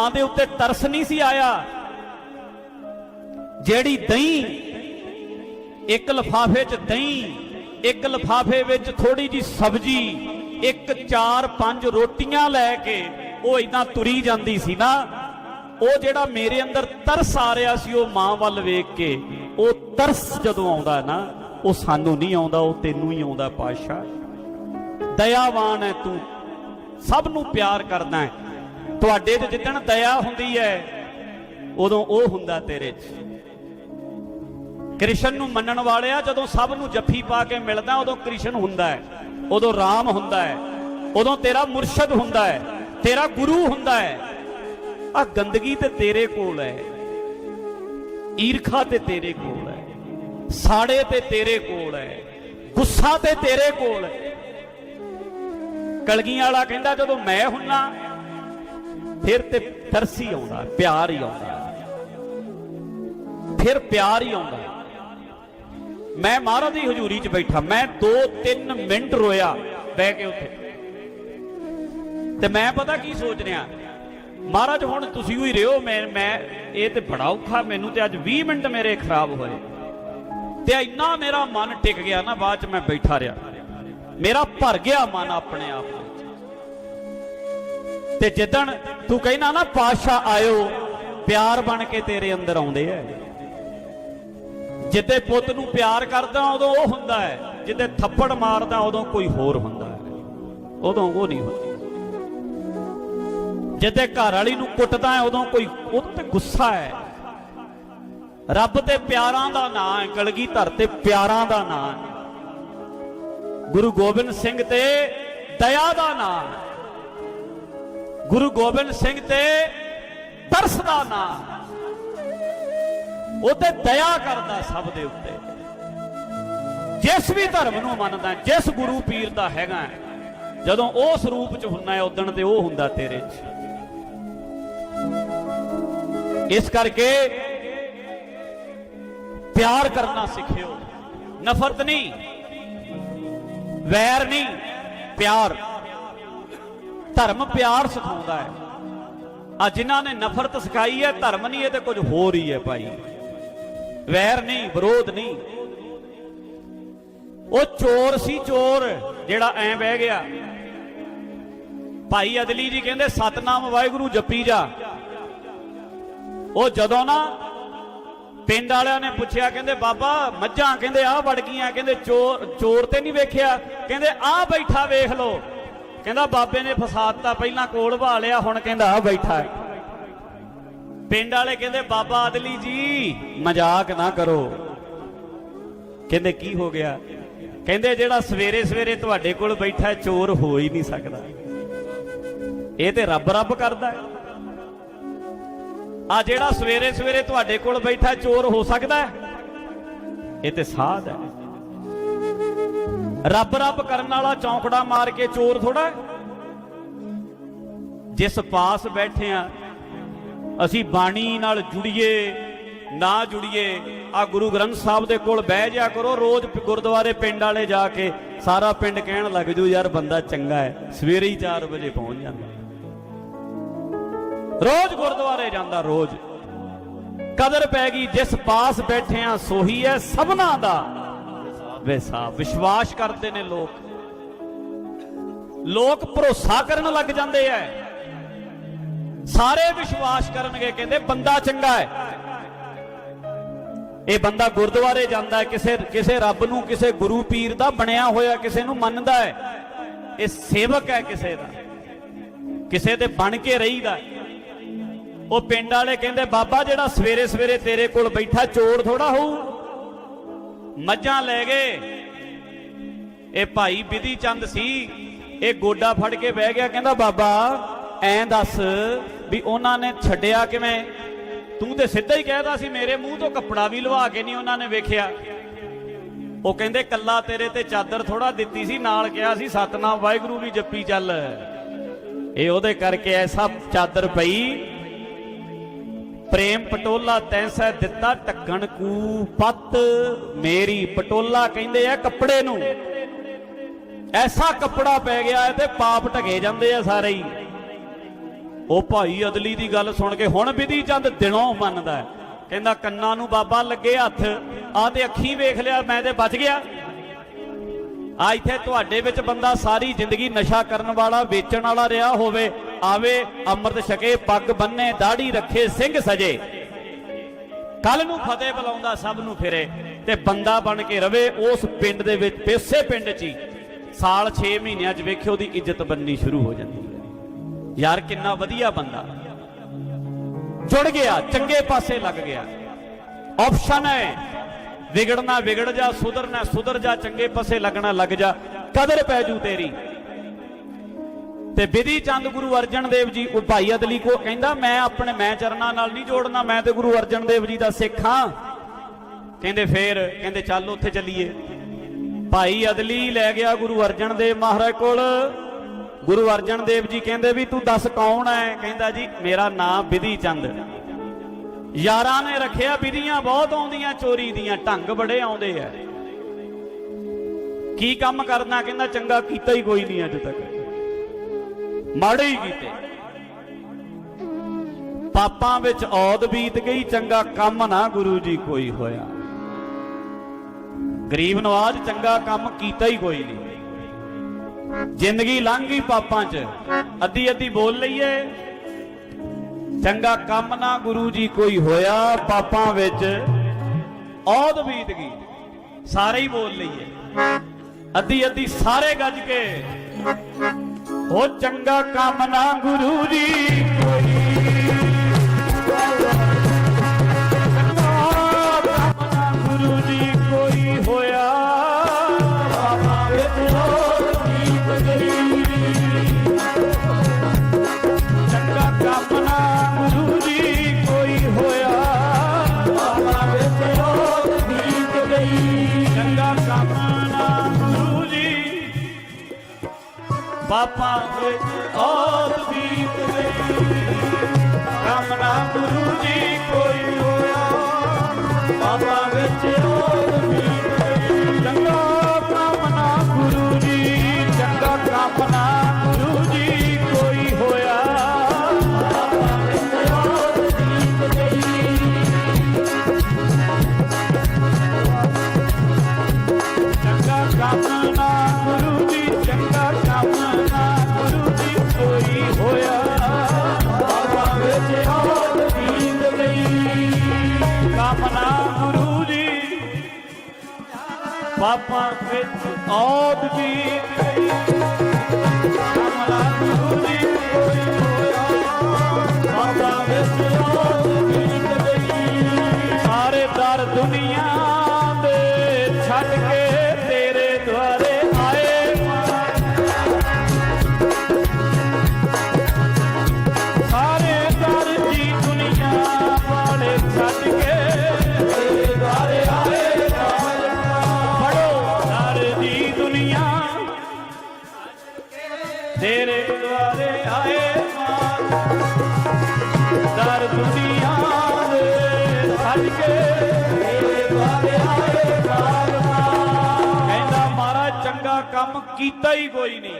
ਮਾਂ ਦੇ ਉੱਤੇ ਤਰਸ ਨਹੀਂ ਸੀ ਆਇਆ। ਜਿਹੜੀ ਦਹੀਂ, ਇੱਕ ਲਫਾਫੇ 'ਚ ਦਹੀਂ, ਇੱਕ ਲਫਾਫੇ ਵਿੱਚ ਥੋੜੀ ਜੀ ਸਬਜ਼ੀ, ਇੱਕ ਚਾਰ ਪੰਜ ਰੋਟੀਆਂ ਲੈ ਕੇ ਉਹ ਇਦਾਂ ਤੁਰੀ ਜਾਂਦੀ ਸੀ ਨਾ, ਉਹ ਜਿਹੜਾ ਮੇਰੇ ਅੰਦਰ ਤਰਸ ਆ ਰਿਹਾ ਸੀ ਉਹ ਮਾਂ ਵੱਲ ਵੇਖ ਕੇ, ਉਹ ਤਰਸ ਜਦੋਂ ਆਉਂਦਾ ਨਾ, ਉਹ ਸਾਨੂੰ ਨਹੀਂ ਆਉਂਦਾ, ਉਹ ਤੈਨੂੰ ਹੀ ਆਉਂਦਾ ਪਾਸ਼ਾ ਦਇਆਵਾਨ ਹੈ ਤੂੰ, ਸਭ ਨੂੰ ਪਿਆਰ ਕਰਦਾ ਹੈ। ਤੁਹਾਡੇ 'ਚ ਜਿੱਦਣ ਦਇਆ ਹੁੰਦੀ ਹੈ, ਉਦੋਂ ਉਹ ਹੁੰਦਾ ਤੇਰੇ 'ਚ। ਕ੍ਰਿਸ਼ਨ ਨੂੰ ਮੰਨਣ ਵਾਲਿਆ ਜਦੋਂ ਸਭ ਨੂੰ ਜੱਫੀ ਪਾ ਕੇ ਮਿਲਦਾ, ਉਦੋਂ ਕ੍ਰਿਸ਼ਨ ਹੁੰਦਾ ਹੈ, ਉਦੋਂ ਰਾਮ ਹੁੰਦਾ ਹੈ, ਉਦੋਂ ਤੇਰਾ ਮੁਰਸ਼ਦ ਹੁੰਦਾ ਹੈ, ਤੇਰਾ ਗੁਰੂ ਹੁੰਦਾ ਹੈ। ਆ ਗੰਦਗੀ ਤੇ ਤੇਰੇ ਕੋਲ ਹੈ, ਈਰਖਾ ਤੇ ਤੇਰੇ ਕੋਲ ਹੈ, ਸਾੜੇ ਤੇ ਤੇਰੇ ਕੋਲ ਹੈ, ਗੁੱਸਾ ਤੇ ਤੇਰੇ ਕੋਲ ਹੈ। ਕਲਗੀਆਂ ਵਾਲਾ ਕਹਿੰਦਾ, ਜਦੋਂ ਮੈਂ ਹੁੰਨਾ ਫਿਰ ਤੇ ਤਰਸੀ ਆਉਂਦਾ, ਪਿਆਰ ਹੀ ਆਉਂਦਾ। ਫਿਰ ਪਿਆਰ ਹੀ ਆਉਂਦਾ। ਮੈਂ ਮਹਾਰਾਜ ਦੀ ਹਜ਼ੂਰੀ 'ਚ ਬੈਠਾ, ਮੈਂ 2-3 ਮਿੰਟ ਰੋਇਆ ਬਹਿ ਕੇ ਉੱਥੇ। ਤੇ ਮੈਂ ਪਤਾ ਕੀ ਸੋਚ ਰਿਹਾ, ਮਹਾਰਾਜ ਹੁਣ ਤੁਸੀਂ ਹੀ ਰਿਓ ਮੈਂ ਮੈਂ ਇਹ ਤੇ ਬੜਾ ਔਖਾ, ਮੈਨੂੰ ਤੇ ਅੱਜ 20 ਮਿੰਟ ਮੇਰੇ ਖਰਾਬ ਹੋਏ। ਤੇ ਇੰਨਾ ਮੇਰਾ ਮਨ ਟਿਕ ਗਿਆ ਨਾ, ਬਾਅਦ ਚ ਮੈਂ ਬੈਠਾ ਰਿਹਾ। ਮੇਰਾ ਭਰ ਗਿਆ ਮਨ ਆਪਣੇ ਆਪ ਵਿੱਚ ਤੇ ਜਿੱਦਣ ਤੂੰ ਕਹਿਣਾ ਨਾ ਪਾਸ਼ਾ ਆਇਓ, ਪਿਆਰ ਬਣ ਕੇ ਤੇਰੇ ਅੰਦਰ ਆਉਂਦੇ ਐ। ਜਿੱਦੇ ਪੁੱਤ ਨੂੰ ਪਿਆਰ ਕਰਦਾ, ਉਦੋਂ ਉਹ ਹੁੰਦਾ ਹੈ ਜਿੱਦੇ ਥੱਪੜ ਮਾਰਦਾ, ਉਦੋਂ ਕੋਈ ਹੋਰ ਹੁੰਦਾ ਹੈ ਉਦੋਂ ਉਹ ਨਹੀਂ ਹੁੰਦਾ। ਜਿੱਦੇ ਘਰ ਵਾਲੀ ਨੂੰ ਕੁੱਟਦਾ ਹੈ ਉਦੋਂ ਕੋਈ, ਉਹ ਤੇ ਗੁੱਸਾ ਹੈ ਰੱਬ ਤੇ ਪਿਆਰਾਂ ਦਾ ਨਾਂ ਹੈ ਕਲਗੀਧਰ ਤੇ ਪਿਆਰਾਂ ਦਾ ਨਾਂ ਹੈ ਗੁਰੂ ਗੋਬਿੰਦ ਸਿੰਘ ਤੇ ਦਇਆ ਦਾ ਨਾਂ ਹੈ ਗੁਰੂ ਗੋਬਿੰਦ ਸਿੰਘ ਤੇ ਤਰਸ ਦਾ ਨਾਂ। ਉਹ ਤੇ ਦਇਆ ਕਰਦਾ ਸਭ ਦੇ ਉੱਤੇ। ਜਿਸ ਵੀ ਧਰਮ ਨੂੰ ਮੰਨਦਾ, ਜਿਸ ਗੁਰੂ ਪੀਰ ਦਾ ਹੈਗਾ ਜਦੋਂ ਉਸ ਰੂਪ ਚ ਹੁੰਨਾ ਹੈ, ਉਦਣ ਤੇ ਉਹ ਹੁੰਦਾ ਤੇਰੇ ਚ। ਇਸ ਕਰਕੇ ਪਿਆਰ ਕਰਨਾ ਸਿੱਖਿਓ। ਨਫ਼ਰਤ ਨਹੀਂ, ਵੈਰ ਨਹੀਂ, ਪਿਆਰ। ਧਰਮ ਪਿਆਰ ਸਿਖਾਉਂਦਾ ਹੈ। ਆ ਜਿਨ੍ਹਾਂ ਨੇ ਨਫ਼ਰਤ ਸਿਖਾਈ ਹੈ, ਧਰਮ ਨਹੀਂ, ਇਹ ਤੇ ਕੁਝ ਹੋਰ ਹੀ ਹੈ ਭਾਈ। ਵੈਰ ਨਹੀਂ, ਵਿਰੋਧ ਨਹੀਂ। ਉਹ ਚੋਰ ਸੀ ਚੋਰ, ਜਿਹੜਾ ਐ ਬਹਿ ਗਿਆ। ਭਾਈ ਅਦਲੀ ਜੀ ਕਹਿੰਦੇ, ਸਤਨਾਮ ਵਾਹਿਗੁਰੂ, ਜਪੀ ਜਾ। ਉਹ ਜਦੋਂ ਨਾ ਪਿੰਡ ਵਾਲਿਆਂ ਨੇ ਪੁੱਛਿਆ, ਕਹਿੰਦੇ, ਬਾਬਾ, ਮੱਝਾਂ ਕਹਿੰਦੇ, ਆਹ ਵੜ ਗਈਆਂ। ਕਹਿੰਦੇ, ਚੋਰ ਚੋਰ ਤੇ ਨਹੀਂ ਵੇਖਿਆ? ਕਹਿੰਦੇ, ਆਹ ਬੈਠਾ ਵੇਖ ਲੋ ਕਹਿੰਦਾ ਬਾਬੇ ਨੇ ਫਸਾਦਤਾ ਪਹਿਲਾਂ ਕੋਲ ਭਾ ਲਿਆ ਹੁਣ ਕਹਿੰਦਾ ਆਹ ਬੈਠਾ ਪਿੰਡ ਵਾਲੇ ਕਹਿੰਦੇ, ਬਾਬਾ ਅਦਲੀ ਜੀ, ਮਜ਼ਾਕ ਨਾ ਕਰੋ। ਕਹਿੰਦੇ, ਕੀ ਹੋ ਗਿਆ? ਕਹਿੰਦੇ, ਜਿਹੜਾ ਸਵੇਰੇ ਸਵੇਰੇ ਤੁਹਾਡੇ ਕੋਲ ਬੈਠਾ ਚੋਰ ਹੋ ਹੀ ਨਹੀਂ ਸਕਦਾ। ਇਹ ਤੇ ਰੱਬ ਰੱਬ ਕਰਦਾ ਆ ਜਿਹੜਾ ਸਵੇਰੇ ਸਵੇਰੇ ਤੁਹਾਡੇ ਕੋਲ ਬੈਠਾ ਚੋਰ ਹੋ ਸਕਦਾ ਇਹ ਤੇ ਸਾਧ ਹੈ। ਰੱਬ ਰੱਬ ਕਰਨ ਵਾਲਾ ਚੌਂਕੜਾ ਮਾਰ ਕੇ ਚੋਰ ਥੋੜਾ ਜਿਸ ਪਾਸ ਬੈਠੇ ਆ, ਅਸੀਂ ਬਾਣੀ ਨਾਲ ਜੁੜੀਏ, ਨਾ ਜੁੜੀਏ ਆ ਗੁਰੂ ਗ੍ਰੰਥ ਸਾਹਿਬ ਦੇ ਕੋਲ ਬਹਿ ਜਾ ਕਰੋ, ਰੋਜ਼ ਗੁਰਦੁਆਰੇ ਪਿੰਡ ਵਾਲੇ ਜਾ ਕੇ ਸਾਰਾ ਪਿੰਡ ਕਹਿਣ ਲੱਗ ਜੂ, ਯਾਰ ਬੰਦਾ ਚੰਗਾ ਹੈ, ਸਵੇਰੇ ਹੀ 4 ਵਜੇ ਪਹੁੰਚ ਜਾਂਦਾ। ਰੋਜ਼ ਗੁਰਦੁਆਰੇ ਜਾਂਦਾ, ਰੋਜ਼। ਕਦਰ ਪੈ ਗਈ, ਜਿਸ ਪਾਸ ਬੈਠੇ ਆ, ਸੋਹੀ ਹੈ, ਸਭਨਾ ਦਾ। ਵੈਸਾ ਵਿਸ਼ਵਾਸ ਕਰਦੇ ਨੇ ਲੋਕ। ਲੋਕ ਭਰੋਸਾ ਕਰਨ ਲੱਗ ਜਾਂਦੇ ਐ। ਸਾਰੇ ਵਿਸ਼ਵਾਸ ਕਰਨਗੇ, ਕਹਿੰਦੇ ਬੰਦਾ ਚੰਗਾ ਹੈ ਇਹ ਬੰਦਾ ਗੁਰਦੁਆਰੇ ਜਾਂਦਾ ਕਿਸੇ ਕਿਸੇ ਰੱਬ ਨੂੰ, ਕਿਸੇ ਗੁਰੂ ਪੀਰ ਦਾ ਬਣਿਆ ਹੋਇਆ ਕਿਸੇ ਨੂੰ ਮੰਨਦਾ ਹੈ ਇਹ ਸੇਵਕ ਹੈ ਕਿਸੇ ਦਾ। ਕਿਸੇ ਦੇ ਬਣ ਕੇ ਰਹੀਦਾ ਉਹ ਪਿੰਡ ਵਾਲੇ ਕਹਿੰਦੇ, ਬਾਬਾ, ਜਿਹੜਾ ਸਵੇਰੇ ਸਵੇਰੇ ਤੇਰੇ ਕੋਲ ਬੈਠਾ, ਚੋਰ ਥੋੜਾ ਹੋਊ। ਮੱਝਾਂ ਲੈ ਗਏ। ਇਹ ਭਾਈ ਵਿਧੀ ਚੰਦ ਸੀ। ਇਹ ਗੋਡਾ ਫੜ ਕੇ ਬਹਿ ਗਿਆ, ਕਹਿੰਦਾ, ਬਾਬਾ, ਐਂ ਦੱਸ ਵੀ ਉਹਨਾਂ ਨੇ ਛੱਡਿਆ ਕਿਵੇਂ? ਤੂੰ ਤੇ ਸਿੱਧਾ ਹੀ ਕਹਿਦਾ ਸੀ, ਮੇਰੇ ਮੂੰਹ ਤੋਂ ਕੱਪੜਾ ਵੀ ਲਵਾ ਕੇ ਨਹੀਂ ਉਹਨਾਂ ਨੇ ਵੇਖਿਆ। ਉਹ ਕਹਿੰਦੇ, ਕੱਲਾ ਤੇਰੇ ਤੇ ਚਾਦਰ ਥੋੜਾ ਦਿੱਤੀ ਸੀ, ਨਾਲ ਕਿਹਾ ਸੀ, ਸਤਨਾਮ ਵਾਹਿਗੁਰੂ ਵੀ ਜੱਪੀ ਚੱਲ। ਇਹ ਉਹਦੇ ਕਰਕੇ ਐਸਾ ਚਾਦਰ ਪਈ ਪ੍ਰੇਮ ਪਟੋਲਾ ਤੈਸੈ ਦਿੱਤਾ ਢੱਕਣ ਕੂ ਪੱਤ। ਮੇਰੀ ਪਟੋਲਾ ਕਹਿੰਦੇ ਆ ਕੱਪੜੇ ਨੂੰ। ਐਸਾ ਕੱਪੜਾ ਪੈ ਗਿਆ ਹੈ ਤੇ ਪਾਪ ਢਕੇ ਜਾਂਦੇ ਆ ਸਾਰੇ ਹੀ। ਉਹ ਭਾਈ ਅਦਲੀ ਦੀ ਗੱਲ ਸੁਣ ਕੇ ਹੁਣ ਵਿਧੀ ਚੰਦ ਦਿਨੋਂ ਮੰਨਦਾ ਕਹਿੰਦਾ ਕੰਨਾਂ ਨੂੰ ਬਾਬਾ ਲੱਗੇ ਹੱਥ। ਆ ਤੇ ਅੱਖੀ ਵੇਖ ਲਿਆ, ਮੈਂ ਤੇ ਬਚ ਗਿਆ। ਆ ਇੱਥੇ ਤੁਹਾਡੇ ਵਿੱਚ ਬੰਦਾ ਸਾਰੀ ਜ਼ਿੰਦਗੀ ਨਸ਼ਾ ਕਰਨ ਵਾਲਾ, ਵੇਚਣ ਵਾਲਾ ਰਿਹਾ ਹੋਵੇ। ਆਵੇ, ਅੰਮ੍ਰਿਤ ਛਕੇ, ਪੱਗ ਬੰਨੇ, ਦਾੜੀ ਰੱਖੇ, ਸਿੰਘ ਸਜੇ। ਕੱਲ ਨੂੰ ਫਤਿਹ ਬੁਲਾਉਂਦਾ ਸਭ ਨੂੰ ਫਿਰੇ ਤੇ ਬੰਦਾ ਬਣ ਕੇ ਰਵੇ ਉਸ ਪਿੰਡ ਦੇ ਵਿੱਚ, ਪੇਸੇ ਪਿੰਡ 'ਚ ਹੀ। ਸਾਲ 6 ਮਹੀਨਿਆਂ 'ਚ ਵੇਖਿਓ ਦੀ ਇੱਜ਼ਤ ਬੰਨੀ ਸ਼ੁਰੂ ਹੋ ਜਾਂਦੀ ਹੈ। ਯਾਰ, ਕਿੰਨਾ ਵਧੀਆ ਬੰਦਾ। ਜੁੜ ਗਿਆ, ਚੰਗੇ ਪਾਸੇ ਲੱਗ ਗਿਆ। ਆਪਸ਼ਨ ਹੈ, ਵਿਗੜਨਾ ਵਿਗੜ ਜਾ, ਸੁਧਰਨਾ ਸੁਧਰ ਜਾ, ਚੰਗੇ ਪਾਸੇ ਲੱਗਣਾ ਲੱਗ ਜਾ। ਕਦਰ ਪੈ ਜੂ ਤੇਰੀ। ਤੇ ਵਿਧੀ ਚੰਦ ਗੁਰੂ ਅਰਜਨ ਦੇਵ ਜੀ, ਉਹ ਭਾਈ ਅਦਲੀ ਕੋ ਕਹਿੰਦਾ, ਮੈਂ ਆਪਣੇ, ਮੈਂ ਚਰਨਾਂ ਨਾਲ ਨਹੀਂ ਜੋੜਨਾ, ਮੈਂ ਤੇ ਗੁਰੂ ਅਰਜਨ ਦੇਵ ਜੀ ਦਾ ਸਿੱਖ ਹਾਂ। ਕਹਿੰਦੇ ਫੇਰ, ਕਹਿੰਦੇ ਚੱਲ ਉੱਥੇ ਚੱਲੀਏ। ਭਾਈ ਅਦਲੀ ਲੈ ਗਿਆ ਗੁਰੂ ਅਰਜਨ ਦੇਵ ਮਹਾਰਾਜ ਕੋਲ। ਗੁਰੂ ਅਰਜਨ ਦੇਵ ਜੀ ਕਹਿੰਦੇ ਵੀ ਤੂੰ ਦੱਸ ਕੌਣ ਹੈ ਕਹਿੰਦਾ ਜੀ, ਮੇਰਾ ਨਾਮ ਵਿਧੀ ਚੰਦ। ਯਾਰਾਂ ਨੇ ਰੱਖਿਆ ਵਿਧੀਆਂ ਬਹੁਤ ਆਉਂਦੀਆਂ, ਚੋਰੀ ਦੀਆਂ ਢੰਗ ਬੜੇ ਆਉਂਦੇ ਆ ਕੀ ਕੰਮ ਕਰਨਾ? ਕਹਿੰਦਾ ਚੰਗਾ ਕੀਤਾ ਹੀ ਕੋਈ ਨਹੀਂ ਅੱਜ ਤੱਕ। ਮਾੜੇ ਹੀ ਕੀਤੇ। ਪਾਪਾਂ ਵਿੱਚ ਔਦ ਬੀਤ ਗਈ, ਚੰਗਾ ਕੰਮ ਨਾ ਗੁਰੂ ਜੀ ਕੋਈ ਹੋਇਆ। ਗਰੀਬ ਨਵਾਜ ਚੰਗਾ ਕੰਮ ਕੀਤਾ ਹੀ ਕੋਈ ਨਹੀਂ। ਜ਼ਿੰਦਗੀ ਲੰਘ ਗਈ ਪਾਪਾਂ 'ਚ। ਅੱਧੀ ਅੱਧੀ ਬੋਲ ਲਈਏ। ਚੰਗਾ ਕੰਮ ਨਾ ਗੁਰੂ ਜੀ ਕੋਈ ਹੋਇਆ, ਪਾਪਾਂ ਵਿੱਚ ਔਦ ਬੀਤ ਗਈ। ਸਾਰੇ ਹੀ ਬੋਲ ਲਈਏ। ਅੱਧੀ ਅੱਧੀ ਸਾਰੇ ਗੱਜ ਕੇ। ਉਹ ਚੰਗਾ ਕੰਮ ਨਾ ਗੁਰੂ ਜੀ ਕੋਈ ਬਾਬਾ ਵਿੱਚ ਔਦ ਬੀਤ ਗਈ ਕੰਮ ਨਾ ਗੁਰੂ ਜੀ ਕੋਈ ਹੋਇਆ ਬਾਬਾ ਵਿੱਚ ਔਦ ਬੀਤ ਔਦ ਬੀਤ ਗਈ ਕੰਮ ਨਾ ਗੁਰੂ ਜੀ ਕੋਈ ਹੋਇਆ ਬਾਬਾ ਵਿੱਚ ਦਰ ਦੁਨੀਆ ਦੇ ਛੱਡ ਕੇ ਤੇਰੇ ਦੁਆਰੇ ਆਏ ਕਹਿੰਦਾ ਮਹਾਰਾਜ, ਚੰਗਾ ਕੰਮ ਕੀਤਾ ਹੀ ਕੋਈ ਨਹੀਂ।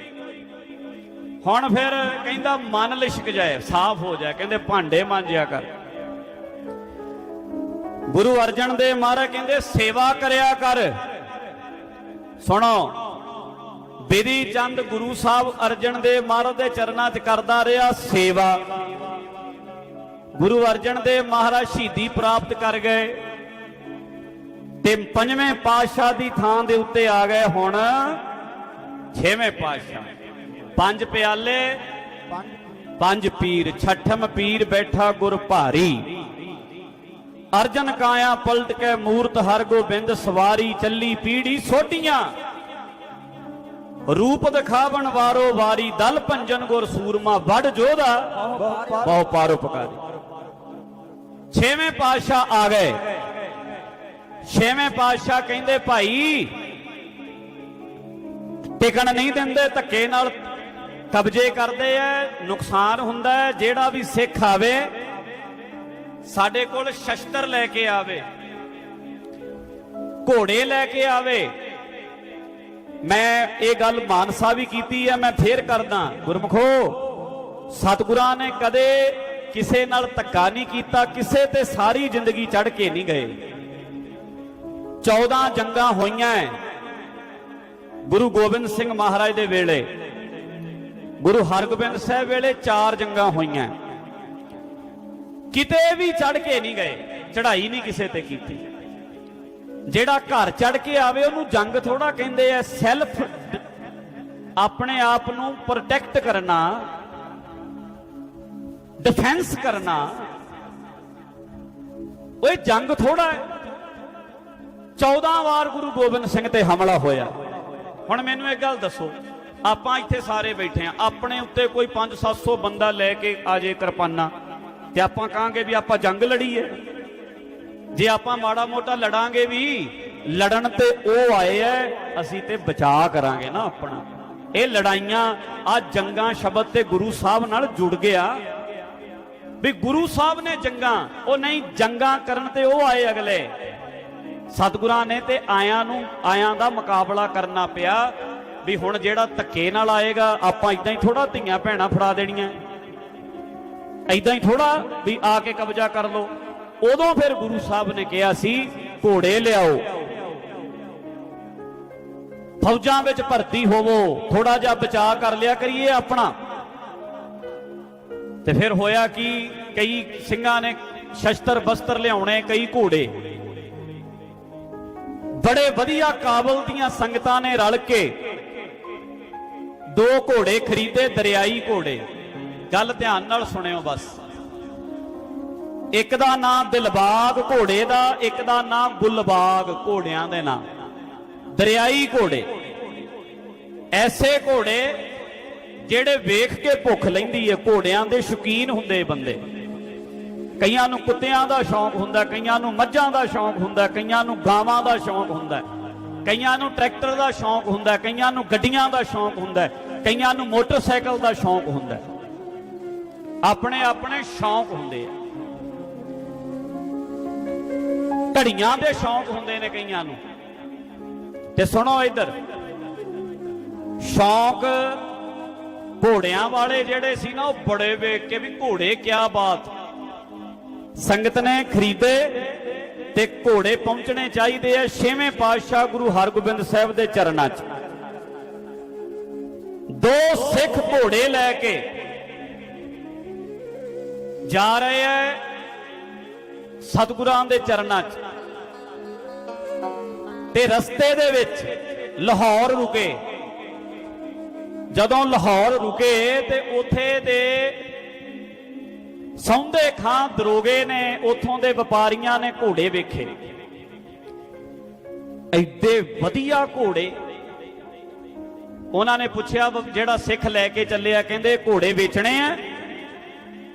ਹੁਣ ਫਿਰ ਕਹਿੰਦਾ ਮਨ ਲਿਸ਼ਕ ਜਾਏ, ਸਾਫ਼ ਹੋ ਜਾਏ। ਕਹਿੰਦੇ ਭਾਂਡੇ ਮਾਂਜਿਆ ਕਰ। ਗੁਰੂ ਅਰਜਨ ਦੇਵ ਮਹਾਰਾਜ ਕਹਿੰਦੇ, ਸੇਵਾ ਕਰਿਆ ਕਰ। ਸੁਣੋ ਵਿਧੀ ਚੰਦ ਗੁਰੂ ਸਾਹਿਬ ਅਰਜਨ ਦੇਵ ਮਹਾਰਾਜ ਦੇ ਚਰਨਾਂ 'ਚ ਕਰਦਾ ਰਿਹਾ ਸੇਵਾ। ਗੁਰੂ ਅਰਜਨ ਦੇਵ ਮਹਾਰਾਜ ਸ਼ਹੀਦੀ ਪ੍ਰਾਪਤ ਕਰ ਗਏ। ਤੇ ਪੰਜਵੇਂ ਪਾਤਸ਼ਾਹ ਦੀ ਥਾਂ ਦੇ ਉੱਤੇ ਆ ਗਏ ਹੁਣ ਛੇਵੇਂ ਪਾਤਸ਼ਾਹ। ਪੰਜ ਪਿਆਲੇ, ਪੰਜ ਪੀਰ, ਛਠਮ ਪੀਰ ਬੈਠਾ ਗੁਰ ਭਾਰੀ। ਅਰਜਨ ਕਾਇਆ ਪਲਟ ਕੇ ਮੂਰਤ ਹਰ ਗੋਬਿੰਦ ਸਵਾਰੀ ਚੱਲੀ ਪੀੜੀ ਸੋਟੀਆਂ। ਰੂਪ ਦਿਖਾਵਣ ਵਾਰੋ ਵਾਰੀ, ਦਲ ਪੰਜਨ ਗੁਰ ਸੂਰਮਾ, ਵੱਡ ਜੋਧਾ। ਬਹੁ ਪਾਰੋਪਕਾਰੀ ਛੇਵੇਂ ਪਾਤਸ਼ਾਹ ਆ ਗਏ। ਛੇਵੇਂ ਪਾਤਸ਼ਾਹ ਕਹਿੰਦੇ, ਭਾਈ, ਟਿਕਣ ਨਹੀਂ ਦਿੰਦੇ, ਧੱਕੇ ਨਾਲ ਕਬਜ਼ੇ ਕਰਦੇ ਐ, ਨੁਕਸਾਨ ਹੁੰਦਾ ਹੈ ਜਿਹੜਾ ਵੀ ਸਿੱਖ ਆਵੇ, ਸਾਡੇ ਕੋਲ ਸ਼ਸਤਰ ਲੈ ਕੇ ਆਵੇ, ਘੋੜੇ ਲੈ ਕੇ ਆਵੇ ਮੈਂ ਇਹ ਗੱਲ ਮਾਨਸਾ ਵੀ ਕੀਤੀ ਹੈ, ਮੈਂ ਫੇਰ ਕਰਦਾ। ਗੁਰਮਖੋ, ਸਤਿਗੁਰਾਂ ਨੇ ਕਦੇ ਕਿਸੇ ਨਾਲ ਧੱਕਾ ਨਹੀਂ ਕੀਤਾ, ਕਿਸੇ ਤੇ ਸਾਰੀ ਜ਼ਿੰਦਗੀ ਚੜ ਕੇ ਨਹੀਂ ਗਏ। 14 ਜੰਗਾਂ ਹੋਈਆਂ ਗੁਰੂ ਗੋਬਿੰਦ ਸਿੰਘ ਮਹਾਰਾਜ ਦੇ ਵੇਲੇ। ਗੁਰੂ ਹਰਗੋਬਿੰਦ ਸਾਹਿਬ ਵੇਲੇ ਚਾਰ ਜੰਗਾਂ ਹੋਈਆਂ। ਕਿਤੇ ਵੀ ਚੜ ਕੇ ਨਹੀਂ ਗਏ, ਚੜ੍ਹਾਈ ਨਹੀਂ ਕਿਸੇ ਤੇ ਕੀਤੀ। ਜਿਹੜਾ ਘਰ ਚੜ ਕੇ ਆਵੇ, ਉਹਨੂੰ ਜੰਗ ਥੋੜਾ ਕਹਿੰਦੇ ਆ ਸੈਲਫ ਆਪਣੇ ਆਪ ਨੂੰ ਪ੍ਰੋਟੈਕਟ ਕਰਨਾ ਡਿਫੈਂਸ ਕਰਨਾ। ਓਏ, ਜੰਗ ਥੋੜਾ ਹੈ। 14 ਵਾਰ ਗੁਰੂ ਗੋਬਿੰਦ ਸਿੰਘ ਤੇ ਹਮਲਾ ਹੋਇਆ। ਹੁਣ ਮੈਨੂੰ ਇੱਕ ਗੱਲ ਦੱਸੋ, ਆਪਾਂ ਇੱਥੇ ਸਾਰੇ ਬੈਠੇ ਆ ਆਪਣੇ ਉੱਤੇ ਕੋਈ 5-700 ਬੰਦਾ ਲੈ ਕੇ ਆ ਜੇ ਕਿਰਪਾਨਾਂ, ਤੇ ਆਪਾਂ ਕਹਾਂਗੇ ਵੀ ਆਪਾਂ ਜੰਗ ਲੜੀਏ ਜੇ ਆਪਾਂ ਮਾੜਾ ਮੋਟਾ ਲੜਾਂਗੇ ਵੀ, ਲੜਨ ਤੇ ਉਹ ਆਏ ਐ, ਅਸੀਂ ਤੇ ਬਚਾਅ ਕਰਾਂਗੇ ਨਾ ਆਪਣਾ। ਇਹ ਲੜਾਈਆਂ ਆ ਜੰਗਾਂ ਸ਼ਬਦ ਤੇ ਗੁਰੂ ਸਾਹਿਬ ਨਾਲ ਜੁੜ ਗਿਆ। ਵੀ ਗੁਰੂ ਸਾਹਿਬ ਨੇ ਜੰਗਾਂ, ਉਹ ਨਹੀਂ, ਜੰਗਾਂ ਕਰਨ ਤੇ ਉਹ ਆਏ ਅਗਲੇ। ਸਤਿਗੁਰਾਂ ਨੇ ਤੇ ਆਇਆਂ ਨੂੰ, ਆਇਆਂ ਦਾ ਮੁਕਾਬਲਾ ਕਰਨਾ ਪਿਆ। ਵੀ ਹੁਣ ਜਿਹੜਾ ਧੱਕੇ ਨਾਲ ਆਏਗਾ, ਆਪਾਂ ਇਦਾਂ ਹੀ ਥੋੜਾ ਧੀਆਂ ਭੈਣਾਂ ਫੜਾ ਦੇਣੀਆਂ। ਐਦਾਂ ਹੀ ਥੋੜਾ ਵੀ ਆ ਕੇ ਕਬਜ਼ਾ ਕਰ ਲੋ ਉਦੋਂ ਫਿਰ ਗੁਰੂ ਸਾਹਿਬ ਨੇ ਕਿਹਾ ਸੀ, ਘੋੜੇ ਲਿਆਓ। ਫੌਜਾਂ ਵਿੱਚ ਭਰਤੀ ਹੋਵੋ ਥੋੜਾ ਜਿਹਾ ਬਚਾਅ ਕਰ ਲਿਆ ਕਰੀਏ ਆਪਣਾ। ਤੇ ਫਿਰ ਹੋਇਆ ਕਿ, ਕਈ ਸਿੰਘਾਂ ਨੇ ਸ਼ਸਤਰ ਬਸਤਰ ਲਿਆਉਣੇ, ਕਈ ਘੋੜੇ। ਬੜੇ ਵਧੀਆ ਕਾਬਲ ਦੀਆਂ ਸੰਗਤਾਂ ਨੇ ਰਲ ਕੇ ਦੋ ਘੋੜੇ ਖਰੀਦੇ, ਦਰਿਆਈ ਘੋੜੇ। ਗੱਲ ਧਿਆਨ ਨਾਲ ਸੁਣਿਓ ਬਸ। ਇੱਕ ਦਾ ਨਾਮ ਦਿਲਬਾਗ ਘੋੜੇ ਦਾ, ਇੱਕ ਦਾ ਨਾਮ ਗੁਲਬਾਗ ਘੋੜਿਆਂ ਦੇ ਨਾਮ। ਦਰਿਆਈ ਘੋੜੇ। ਐਸੇ ਘੋੜੇ ਜਿਹੜੇ ਵੇਖ ਕੇ ਭੁੱਖ ਲੈਂਦੀ ਹੈ ਘੋੜਿਆਂ ਦੇ ਸ਼ੌਕੀਨ ਹੁੰਦੇ ਬੰਦੇ। ਕਈਆਂ ਨੂੰ ਕੁੱਤਿਆਂ ਦਾ ਸ਼ੌਂਕ ਹੁੰਦਾ, ਕਈਆਂ ਨੂੰ ਮੱਝਾਂ ਦਾ ਸ਼ੌਂਕ ਹੁੰਦਾ, ਕਈਆਂ ਨੂੰ ਗਾਵਾਂ ਦਾ ਸ਼ੌਂਕ ਹੁੰਦਾ। ਕਈਆਂ ਨੂੰ ਟਰੈਕਟਰ ਦਾ ਸ਼ੌਂਕ ਹੁੰਦਾ, ਕਈਆਂ ਨੂੰ ਗੱਡੀਆਂ ਦਾ ਸ਼ੌਂਕ ਹੁੰਦਾ, ਕਈਆਂ ਨੂੰ ਮੋਟਰਸਾਈਕਲ ਦਾ ਸ਼ੌਂਕ ਹੁੰਦਾ। ਆਪਣੇ ਆਪਣੇ ਸ਼ੌਂਕ ਹੁੰਦੇ ਆ। ਘੜੀਆਂ ਦੇ ਸ਼ੌਂਕ ਹੁੰਦੇ ਨੇ ਕਈਆਂ ਨੂੰ। ਤੇ ਸੁਣੋ ਇੱਧਰ। ਸ਼ੌਂਕ ਘੋੜਿਆਂ ਵਾਲੇ ਜਿਹੜੇ ਸੀ ਨਾ, ਉਹ ਬੜੇ ਵੇਖ ਕੇ ਵੀ ਘੋੜੇ ਕਿਆ ਬਾਤ। ਸੰਗਤ ਨੇ ਖਰੀਦੇ ਤੇ ਘੋੜੇ ਪਹੁੰਚਣੇ ਚਾਹੀਦੇ ਆ ਛੇਵੇਂ ਪਾਤਸ਼ਾਹ ਗੁਰੂ ਹਰਗੋਬਿੰਦ ਸਾਹਿਬ ਦੇ ਚਰਨਾਂ 'ਚ। ਦੋ ਸਿੱਖ ਘੋੜੇ ਲੈ ਕੇ ਜਾ ਰਹੇ ਐ ਸਤਿਗੁਰਾਂ ਦੇ ਚਰਨਾਂ 'ਚ। ਤੇ ਰਸਤੇ ਦੇ ਵਿੱਚ ਲਾਹੌਰ ਰੁਕੇ। ਜਦੋਂ ਲਾਹੌਰ ਰੁਕੇ ਤੇ ਉਥੇ ਦੇ ਸੌਂਦੇ ਖਾਂ ਦਰੋਗੇ ਨੇ, ਉਥੋਂ ਦੇ ਵਪਾਰੀਆਂ ਨੇ ਘੋੜੇ ਵੇਖੇ। ਐਡੇ ਵਧੀਆ ਘੋੜੇ। ਉਹਨਾਂ ਨੇ ਪੁੱਛਿਆ, ਜਿਹੜਾ ਸਿੱਖ ਲੈ ਕੇ ਚੱਲਿਆ, ਕਹਿੰਦੇ ਘੋੜੇ ਵੇਚਣੇ ਆ।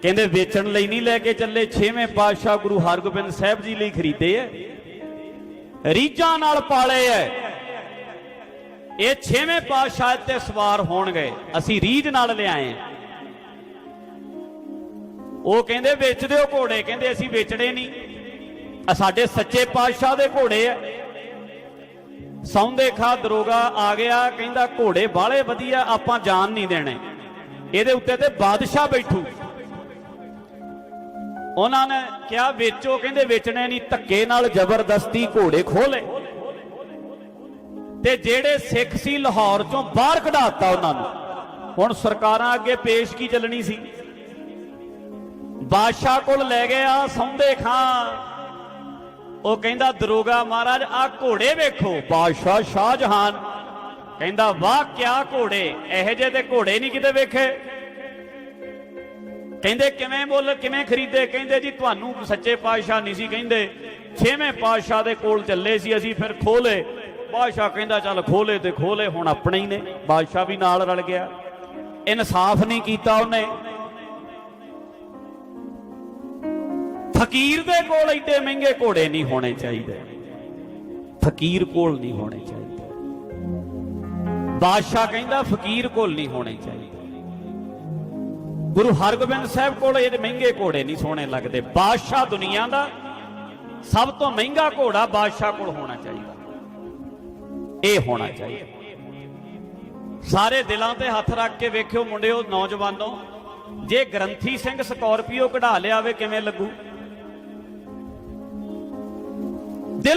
ਕਹਿੰਦੇ ਵੇਚਣ ਲਈ ਨਹੀਂ ਲੈ ਕੇ ਚੱਲੇ, ਛੇਵੇਂ ਪਾਤਸ਼ਾਹ ਗੁਰੂ ਹਰਗੋਬਿੰਦ ਸਾਹਿਬ ਜੀ ਲਈ ਖਰੀਦੇ ਐ। ਰੀਝਾਂ ਨਾਲ ਪਾਲੇ ਐ। ਇਹ ਛੇਵੇਂ ਪਾਤਸ਼ਾਹ ਤੇ ਸਵਾਰ ਹੋਣਗੇ। ਅਸੀਂ ਰੀਝ ਨਾਲ ਲਿਆਏ। ਉਹ ਕਹਿੰਦੇ ਵੇਚ ਦਿਓ ਘੋੜੇ, ਕਹਿੰਦੇ ਅਸੀਂ ਵੇਚਣੇ ਨਹੀਂ। ਸਾਡੇ ਸੱਚੇ ਪਾਤਸ਼ਾਹ ਦੇ ਘੋੜੇ ਐ। ਸੌਂਦੇ ਖਾ ਦਰੋਗਾ ਆ ਗਿਆ, ਕਹਿੰਦਾ ਘੋੜੇ ਬਾਲੇ ਵਧੀਆ, ਆਪਾਂ ਜਾਨ ਨਹੀਂ ਦੇਣੇ। ਇਹਦੇ ਉੱਤੇ ਤੇ ਬਾਦਸ਼ਾਹ ਬੈਠੂ। ਉਹਨਾਂ ਨੇ ਕਿਹਾ, ਵੇਚੋ। ਕਹਿੰਦੇ, ਵੇਚਣੇ ਨਹੀਂ, ਧੱਕੇ ਨਾਲ ਜ਼ਬਰਦਸਤੀ ਘੋੜੇ ਖੋਲੇ ਤੇ ਜਿਹੜੇ ਸਿੱਖ ਸੀ ਲਾਹੌਰ ਚੋਂ ਬਾਹਰ ਕਢਾਤਾ ਉਹਨਾਂ ਨੂੰ। ਹੁਣ ਸਰਕਾਰਾਂ ਅੱਗੇ ਪੇਸ਼ ਕੀ ਚੱਲਣੀ ਸੀ? ਬਾਦਸ਼ਾਹ ਕੋਲ ਲੈ ਗਿਆ ਸੌਂਦੇ ਖਾਂ। ਉਹ ਕਹਿੰਦਾ, ਦਰੋਗਾ ਮਹਾਰਾਜ, ਆ ਘੋੜੇ ਵੇਖੋ। ਬਾਦਸ਼ਾਹ ਸ਼ਾਹਜਹਾਨ ਕਹਿੰਦਾ, ਵਾਹ, ਕਿਆ ਘੋੜੇ। ਇਹੋ ਜਿਹੇ ਤੇ ਘੋੜੇ ਨਹੀਂ ਕਿਤੇ ਵੇਖੇ। ਕਹਿੰਦੇ, ਕਿਵੇਂ ਮੁੱਲ, ਕਿਵੇਂ ਖਰੀਦੇ? ਕਹਿੰਦੇ, ਜੀ, ਤੁਹਾਨੂੰ ਸੱਚੇ ਪਾਤਸ਼ਾਹ ਨਹੀਂ ਸੀ ਕਹਿੰਦੇ। ਛੇਵੇਂ ਪਾਤਸ਼ਾਹ ਦੇ ਕੋਲ ਚੱਲੇ ਸੀ ਅਸੀਂ, ਫਿਰ ਖੋਲੇ। ਬਾਦਸ਼ਾਹ ਕਹਿੰਦਾ, ਚੱਲ ਖੋਲੇ ਤੇ ਖੋਲੇ, ਹੁਣ ਆਪਣੇ ਹੀ ਨੇ। ਬਾਦਸ਼ਾਹ ਵੀ ਨਾਲ ਰਲ ਗਿਆ। ਇਨਸਾਫ ਨਹੀਂ ਕੀਤਾ ਉਹਨੇ। ਫਕੀਰ ਦੇ ਕੋਲ ਐਡੇ ਮਹਿੰਗੇ ਘੋੜੇ ਨਹੀਂ ਹੋਣੇ ਚਾਹੀਦੇ। ਫਕੀਰ ਕੋਲ ਨਹੀਂ ਹੋਣੇ ਚਾਹੀਦੇ। ਬਾਦਸ਼ਾਹ ਕਹਿੰਦਾ, ਫਕੀਰ ਕੋਲ ਨਹੀਂ ਹੋਣੇ ਚਾਹੀਦੇ। ਗੁਰੂ ਹਰਗੋਬਿੰਦ ਸਾਹਿਬ ਕੋਲ ਇਹ ਮਹਿੰਗੇ ਘੋੜੇ ਨਹੀਂ ਸੋਹਣੇ ਲੱਗਦੇ। ਬਾਦਸ਼ਾਹ ਦੁਨੀਆ ਦਾ ਸਭ ਤੋਂ ਮਹਿੰਗਾ ਘੋੜਾ ਬਾਦਸ਼ਾਹ ਕੋਲ ਹੋਣਾ ਚਾਹੀਦਾ। ਇਹ ਹੋਣਾ ਚਾਹੀਦਾ। ਸਾਰੇ ਦਿਲਾਂ ਤੇ ਹੱਥ ਰੱਖ ਕੇ ਵੇਖਿਓ ਮੁੰਡਿਓ, ਨੌਜਵਾਨੋ, ਜੇ ਗ੍ਰੰਥੀ ਸਿੰਘ ਸਕਾਰਪੀਓ ਕਢਾ ਲਿਆਵੇ ਕਿਵੇਂ ਲੱਗੂ?